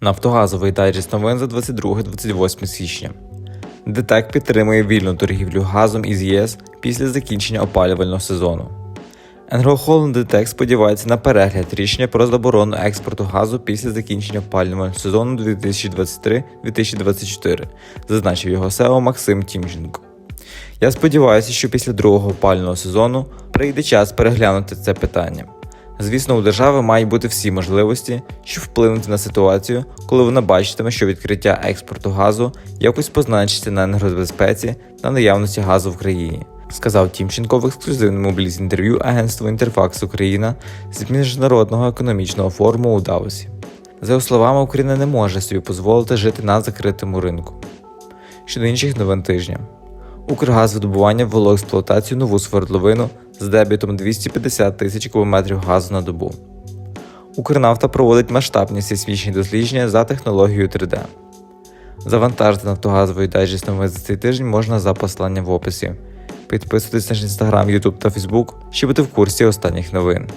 Нафтогазовий дайджест новин за 22-28 січня. ДТЕК підтримує вільну торгівлю газом із ЄС після закінчення опалювального сезону. Енергохолдинг ДТЕК сподівається на перегляд рішення про заборону експорту газу після закінчення опалювального сезону 2023-2024, зазначив його СЕО Максим Тімченко. Я сподіваюся, що після другого опалювального сезону прийде час переглянути це питання. Звісно, у держави мають бути всі можливості, щоб вплинути на ситуацію, коли вона бачитиме, що відкриття експорту газу якось позначиться на енергобезпеці та наявності газу в країні, сказав Тімченко в ексклюзивному бліз-інтерв'ю агентству Інтерфакс Україна з міжнародного економічного форуму у Давосі. За його словами, Україна не може собі дозволити жити на закритому ринку. Щодо інших новин тижня. Укргазвидобування ввело експлуатацію нову свердловину з дебітом 250 тисяч кубометрів газу на добу. Укрнафта проводить масштабні сейсмічні дослідження за технологією 3D. Завантажити нафтогазовий дайджест новин за цей тиждень можна за посиланням в описі. Підписуйтесь на інстаграм, Ютуб та Фейсбук, щоб бути в курсі останніх новин.